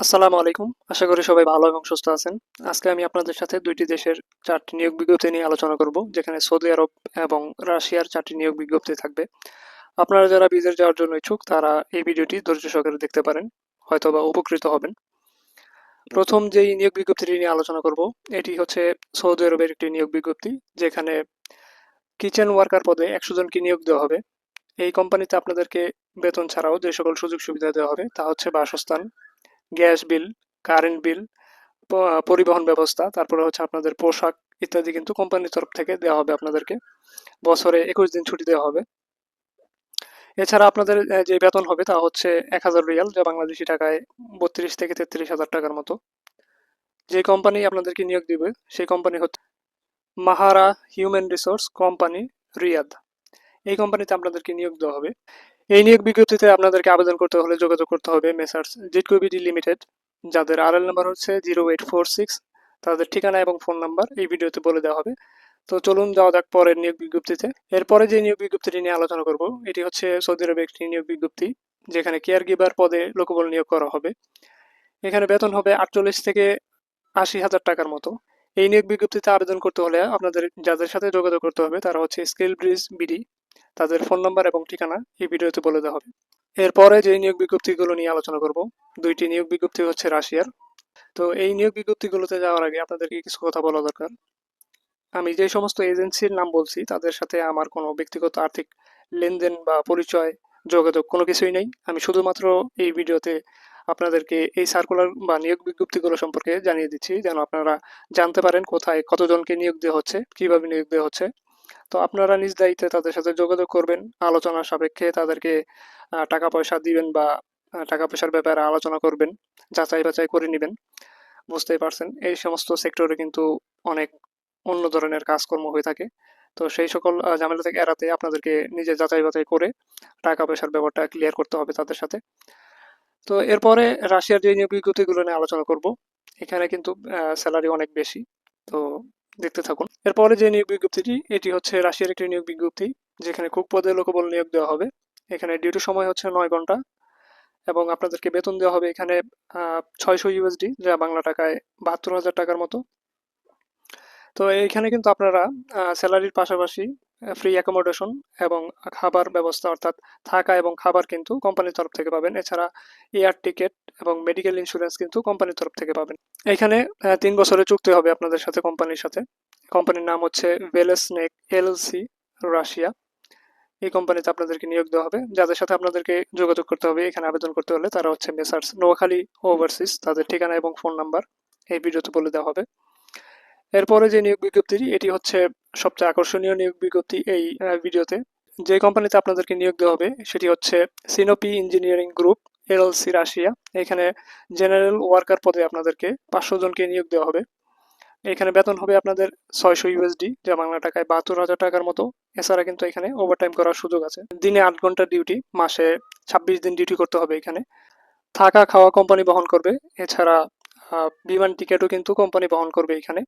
আসসালামু আলাইকুম। আশা করি সবাই ভালো এবং সুস্থ আছেন। আজকে আমি আপনাদের সাথে দুইটি দেশের চারটি নিয়োগ বিজ্ঞপ্তি নিয়ে আলোচনা করব, যেখানে সৌদি আরব এবং রাশিয়ার চারটি নিয়োগ বিজ্ঞপ্তি থাকবে। আপনারা যারা বিদেশ যাওয়ার জন্য ইচ্ছুক, তারা এই ভিডিওটি ধৈর্য সহকারে দেখতে পারেন, হয়তোবা উপকৃত হবেন। প্রথম যেই নিয়োগ বিজ্ঞপ্তিটি নিয়ে আলোচনা করব, এটি হচ্ছে সৌদি আরবের একটি নিয়োগ বিজ্ঞপ্তি, যেখানে কিচেন ওয়ার্কার পদে একশো জনকে নিয়োগ দেওয়া হবে। এই কোম্পানিতে আপনাদেরকে বেতন ছাড়াও যে সকল সুযোগ সুবিধা দেওয়া হবে, তা হচ্ছে বাসস্থান গ্যাস বিল, কারেন্ট বিল পরিবহন ব্যবস্থা, তারপরে হচ্ছে আপনাদের পোশাক ইত্যাদি কিন্তু কোম্পানির তরফ থেকে দেওয়া হবে আপনাদেরকে। বছরে একুশ দিন ছুটি দেওয়া হবে। এছাড়া আপনাদের যে বেতন হবে তা হচ্ছে এক হাজার রিয়াল, যা বাংলাদেশি টাকায় বত্রিশ থেকে তেত্রিশ হাজার টাকার মতো। যে কোম্পানি আপনাদেরকে নিয়োগ দিবে, সেই কোম্পানি হচ্ছে Mahara human resource company Riyadh. এই কোম্পানিতে আপনাদেরকে নিয়োগ দেওয়া হবে। এই নিয়োগ বিজ্ঞপ্তিতে আপনাদেরকে আবেদন করতে হলে যোগাযোগ করতে হবে মেসার্স জিটকোবিডি লিমিটেড, যাদের আরএল নাম্বার হচ্ছে জিরো এইট ফোর সিক্স, তাদের ঠিকানা এবং ফোন নাম্বার এই ভিডিওতে বলে দেওয়া হবে। তো চলুন যাওয়া যাক পরের নিয়োগ বিজ্ঞপ্তিতে। এরপরে যে নিয়োগ বিজ্ঞপ্তিটি নিয়ে আলোচনা করব, এটি হচ্ছে সৌদি আরবে একটি নিয়োগ বিজ্ঞপ্তি, যেখানে কেয়ার গিভার পদে লোকবল নিয়োগ করা হবে। এখানে বেতন হবে আটচল্লিশ থেকে আশি হাজার টাকার মতো। এই নিয়োগ বিজ্ঞপ্তিতে আবেদন করতে হলে আপনাদের যাদের সাথে যোগাযোগ করতে হবে, তারা হচ্ছে স্কিল ব্রিজ বিডি তাদের ফোন নাম্বার এবং ঠিকানা এই ভিডিওতে বলে দেওয়া হবে। এরপরে যে নিয়োগ বিজ্ঞপ্তিগুলো নিয়ে আলোচনা করব, দুইটি নিয়োগ বিজ্ঞপ্তি হচ্ছে রাশিয়ার। তো এই নিয়োগ বিজ্ঞপ্তিগুলোতে যাওয়ার আগে আপনাদেরকে কিছু কথা বলা দরকার। আমি যে সমস্ত এজেন্সির নাম বলছি, তাদের সাথে আমার কোনো ব্যক্তিগত আর্থিক লেনদেন বা পরিচয়, যোগাযোগ কোনো কিছুই নেই। আমি শুধুমাত্র এই ভিডিওতে আপনাদেরকে এই সার্কুলার বা নিয়োগ বিজ্ঞপ্তিগুলো সম্পর্কে জানিয়ে দিচ্ছি, যেন আপনারা জানতে পারেন কোথায় কতজনকে নিয়োগ দেওয়া হচ্ছে, কীভাবে নিয়োগ দেওয়া হচ্ছে। তো আপনারা নিজ দায়িত্বে তাদের সাথে যোগাযোগ করবেন, আলোচনা সাপেক্ষে তাদেরকে টাকা পয়সা দিবেন বা টাকা পয়সার ব্যাপারে আলোচনা করবেন, যাচাই বাছাই করে নেবেন। বুঝতেই পারছেন, এই সমস্ত সেক্টরে কিন্তু অনেক অন্য ধরনের কাজকর্ম হয়ে থাকে। তো সেই সকল ঝামেলা থেকে এড়াতে আপনাদেরকে নিজে যাচাই বাছাই করে টাকা পয়সার ব্যাপারটা ক্লিয়ার করতে হবে তাদের সাথে। তো এরপরে রাশিয়ার যে নিয়োগ বিজ্ঞপ্তিগুলো নিয়ে আলোচনা করব, এখানে কিন্তু স্যালারি অনেক বেশি। তো দেখতে থাকুন। এরপরে যে নিয়োগ বিজ্ঞপ্তিটি, এটি হচ্ছে রাশিয়ার একটি নিয়োগ বিজ্ঞপ্তি, যেখানে খুব পদে লোকবল নিয়োগ দেওয়া হবে। এখানে ডিউটি সময় হচ্ছে নয় ঘণ্টা এবং আপনাদেরকে বেতন দেওয়া হবে এখানে ছয়শো ইউএসডি যা বাংলা টাকায় বাহাত্তর হাজার টাকার মতো। তো এইখানে কিন্তু আপনারা স্যালারির পাশাপাশি ফ্রি অ্যাকোমোডেশন এবং খাবার ব্যবস্থা অর্থাৎ থাকা এবং খাবার কিন্তু কোম্পানির তরফ থেকে পাবেন। এছাড়া এয়ার টিকেট এবং মেডিকেল ইন্স্যুরেন্স কিন্তু কোম্পানির তরফ থেকে পাবেন। এখানে তিন বছরের চুক্তি হবে আপনাদের সাথে কোম্পানির সাথে। কোম্পানির নাম হচ্ছে ভেলেসনেক এলএলসি রাশিয়া এই কোম্পানিতে আপনাদেরকে নিয়োগ দেওয়া হবে। যাদের সাথে আপনাদেরকে যোগাযোগ করতে হবে, এখানে আবেদন করতে হলে তারা হচ্ছে মেসার্স নোয়াখালী ওভারসিস তাদের ঠিকানা এবং ফোন নাম্বার এই ভিডিওতে বলে দেওয়া হবে। এরপরে যে নিয়োগ বিজ্ঞপ্তিটি, এটি হচ্ছে সবচেয়ে আকর্ষণীয় নিয়োগ বিজ্ঞপ্তি এই ভিডিওতে। যে কোম্পানিতে আপনাদেরকে নিয়োগ দেওয়া হবে, সেটি হচ্ছে সিনোপি ইঞ্জিনিয়ারিং গ্রুপ, এলএলসি রাশিয়া। এখানে জেনারেল ওয়ার্কার পদে আপনাদেরকে পাঁচশো জনকে নিয়োগ দেওয়া হবে। এখানে বেতন হবে আপনাদের ছয়শো ইউএসডি, যা বাংলা টাকায় বাহাত্তর হাজার টাকার মতো। এছাড়া কিন্তু এখানে ওভারটাইম করার সুযোগ আছে। দিনে আট ঘণ্টা ডিউটি মাসে ছাব্বিশ দিন ডিউটি করতে হবে এখানে। থাকা খাওয়া কোম্পানি বহন করবে। এছাড়া বিমান টিকিটও কিন্তু কোম্পানি বহন করবে এখানে।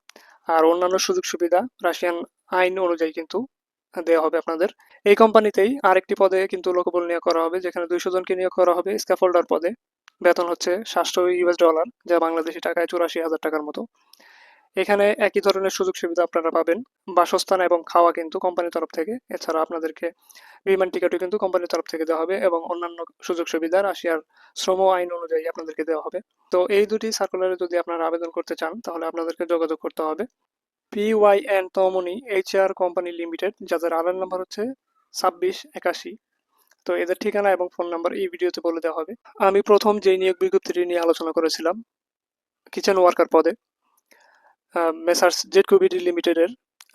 আর অন্যান্য সুযোগ সুবিধা রাশিয়ান আইন অনুযায়ী কিন্তু দেওয়া হবে আপনাদের। এই কোম্পানিতেই আরেকটি পদে কিন্তু লোকবল নিয়োগ করা হবে, যেখানে দুইশো জনকে নিয়োগ করা হবে স্ক্যাফোল্ডার পদে। বেতন হচ্ছে সাতশো ইউএস ডলার যা বাংলাদেশি টাকায় চুরাশি হাজার টাকার মতো। এখানে একই ধরনের সুযোগ সুবিধা আপনারা পাবেন। বাসস্থান এবং খাওয়া কিন্তু কোম্পানির তরফ থেকে। এছাড়া আপনাদেরকে বিমান টিকিটও কিন্তু কোম্পানির তরফ থেকে দেওয়া হবে এবং অন্যান্য সুযোগ সুবিধা রাশিয়ার শ্রম আইন অনুযায়ী আপনাদেরকে দেওয়া হবে। তো এই দুটি সার্কুলারে যদি আপনারা আবেদন করতে চান, তাহলে আপনাদেরকে যোগাযোগ করতে হবে। পিওয়াইএন তমনি এইচআর কোম্পানি লিমিটেড যাদের আলার নাম্বার হচ্ছে ছাব্বিশ একাশি। তো এদের ঠিকানা এবং ফোন নাম্বার এই ভিডিওতে বলে দেওয়া হবে। আমি প্রথম যে নিয়োগ বিজ্ঞপ্তিটি নিয়ে আলোচনা করেছিলাম কিচেন ওয়ার্কার পদে মেসার্স জেডকুবিডি লিমিটেডের।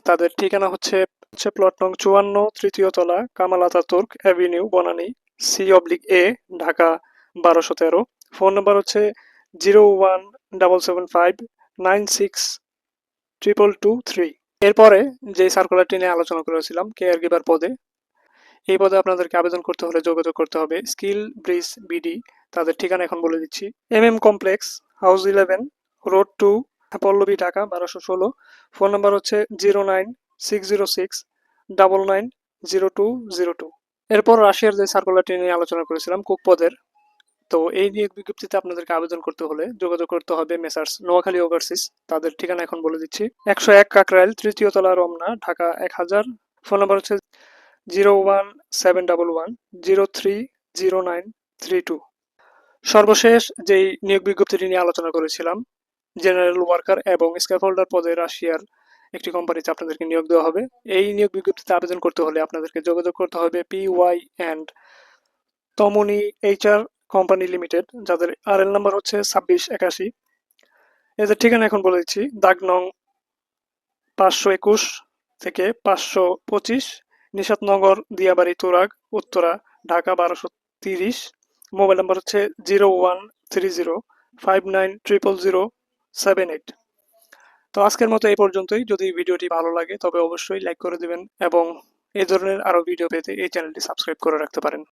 তাদের ঠিকানা হচ্ছে হচ্ছে প্লট নং চুয়ান্ন, তৃতীয় তলা, Kamal Ataturk avenue, Banani, C oblique A, Dhaka বারোশো তেরো। ফোন নাম্বার হচ্ছে zero one double seven five nine six triple two three. এরপরে যে সার্কুলারটি নিয়ে আলোচনা করেছিলাম কেয়ার গিভার পদে, এই পদে আপনাদেরকে আবেদন করতে হলে যোগাযোগ করতে হবে। স্কিল ব্রিজ বিডি তাদের ঠিকানা এখন বলে দিচ্ছি। M M complex house eleven road two Pallabi Dhaka, বারোশো ষোলো। ফোন নাম্বার হচ্ছে zero nine six zero six double nine zero two zero two. এরপর রাশিয়ার যে সার্কুলারটি নিয়ে আলোচনা করেছিলাম কুক পদের তো এই নিয়োগ বিজ্ঞপ্তিতে আপনাদেরকে আবেদন করতে হলে যোগাযোগ করতে হবে মেসার্স নোয়াখালী ওভারসিস তাদের ঠিকানা এখন বলে দিচ্ছি। একশো এক কাকরাইল, তৃতীয় তলা রমনা, ঢাকা এক হাজার। ফোন নাম্বার হচ্ছে zero one seven double one zero three zero nine three two. সর্বশেষ যেই নিয়োগ বিজ্ঞপ্তিটি নিয়ে আলোচনা করেছিলাম জেনারেল ওয়ার্কার এবং স্ক্যাফোল্ডার পদে রাশিয়ার একটি কোম্পানিতে আপনাদেরকে নিয়োগ দেওয়া হবে। এই নিয়োগ বিজ্ঞপ্তিতে আবেদন করতে হলে আপনাদেরকে যোগাযোগ করতে হবে P Y and Tomoni HR company limited যাদের আর এল নাম্বার হচ্ছে ছাব্বিশ একাশি। এদের ঠিকানা এখন বলে দিচ্ছি দাগ নং পাঁচশো একুশ থেকে পাঁচশো পঁচিশ, নিষাদনগর, দিয়াবাড়ি, তুরাগ, উত্তরা, ঢাকা বারোশো তিরিশ। মোবাইল নাম্বার হচ্ছে zero one three zero five nine triple zero. Seven eight তো আজকের মতো এই পর্যন্তই। যদি ভিডিওটি ভালো লাগে, তবে অবশ্যই লাইক করে দিবেন এবং এই ধরনের আরও ভিডিও পেতে এই চ্যানেলটি সাবস্ক্রাইব করে রাখতে পারেন।